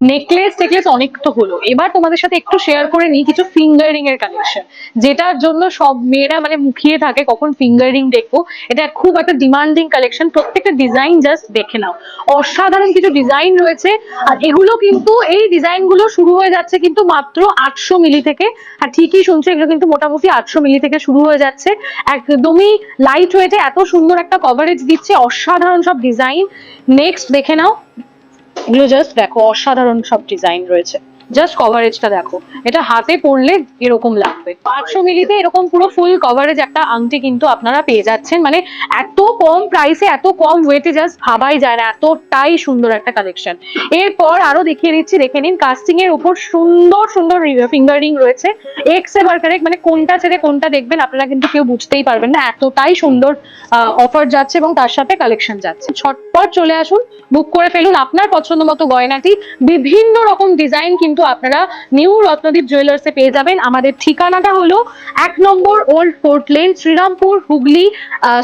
Necklace টেকলেস অনেক তো হলো। এবার তোমাদের সাথে একটু শেয়ার করে নিই কিছু ফিঙ্গারিং এর কালেকশন যেটার জন্য সব মেয়েরা মানে মুখিয়ে থাকে কখন ফিঙ্গারিং দেখব। এটা খুব একটা ডিমান্ডিং কালেকশন প্রত্যেকটা ডিজাইন জাস্ট দেখে নাও। অসাধারণ কিছু ডিজাইন রয়েছে। আর এগুলো কিন্তু, এই ডিজাইনগুলো শুরু হয়ে যাচ্ছে কিন্তু মাত্র আটশো মিলি থেকে। আর ঠিকই শুনছো, এগুলো কিন্তু মোটামুটি আটশো মিলি থেকে শুরু হয়ে যাচ্ছে। একদমই লাইট ওয়েটে এত সুন্দর একটা কভারেজ দিচ্ছে। অসাধারণ সব ডিজাইন নেক্সট দেখে নাও। এগুলো জাস্ট দেখো অসাধারণ সব ডিজাইন রয়েছে। জাস্ট কভারেজটা দেখো। এটা হাতে পরলে এরকম লাগবে। পাঁচশো মিলিতে এরকম পুরো ফুল কভারেজ একটা আংটি কিন্তু আপনারা পেয়ে যাচ্ছেন। মানে এত কম প্রাইসে এত কম ওয়েটে জাস্ট ভাবাই যায় না। এতটাই সুন্দর একটা কালেকশন এরপর আরও দেখিয়ে দিচ্ছি, দেখে নিন কাস্টিং এর উপর সুন্দর সুন্দর ফিঙ্গারিং রয়েছে। এক্স এবার কারেক্ট মানে কোনটা ছেড়ে কোনটা দেখবেন, আপনারা কিন্তু কেউ বুঝতেই পারবেন না। এতটাই সুন্দর অফার যাচ্ছে এবং তার সাথে কালেকশন যাচ্ছে। ছটপট চলে আসুন বুক করে ফেলুন। আপনার পছন্দ মতো গয়নাটি, বিভিন্ন রকম ডিজাইন কিন্তু আপনারা নিউ রত্নদীপ জুয়েলার্সে পেয়ে যাবেন। আমাদের ঠিকানাটা হলো এক নম্বর old fort lane Serampore, Hooghly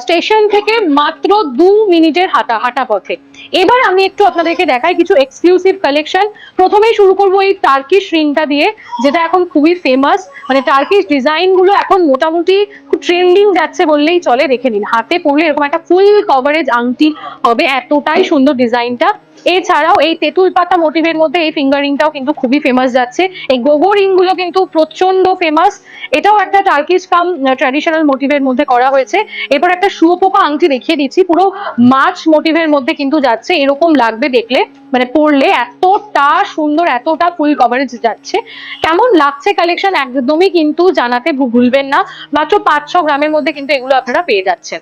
station থেকে মাত্র দু মিনিটের হাঁটা হাঁটা পথে। এবার আমি একটু আপনাদেরকে দেখাই কিছু এক্সক্লুসিভ কালেকশন প্রথমেই শুরু করব এই টার্কিশ রিংটা দিয়ে, যেটা এখন খুবই ফেমাস মানে টার্কিশ ডিজাইনগুলো এখন মোটামুটি খুব ট্রেন্ডিং যাচ্ছে বললেই চলে। দেখে নিন, হাতে পড়লে এরকম একটা ফুল কভারেজ আংটি হবে। এতটাই সুন্দর ডিজাইনটা এছাড়াও এই তেঁতুল পাতা মোটিভের মধ্যে এই ফিঙ্গারিংটাও কিন্তু খুবই ফেমাস যাচ্ছে। এই গোগো রিংগুলো কিন্তু প্রচণ্ড ফেমাস এটাও একটা টার্কিশ কাম ট্র্যাডিশনাল মোটিভের মধ্যে করা হয়েছে। এরপর একটা শুয়োপোকা আংটি দেখিয়ে দিচ্ছি। পুরো মাছ মোটিভের মধ্যে কিন্তু যাচ্ছে। এরকম লাগবে দেখলে মানে পড়লে এতটা সুন্দর, এতটা ফুল কভারেজ যাচ্ছে। কেমন লাগছে কালেকশন একদমই কিন্তু জানাতে ভুলবেন না। মাত্র পাঁচ ছ গ্রামের মধ্যে কিন্তু এগুলো আপনারা পেয়ে যাচ্ছেন।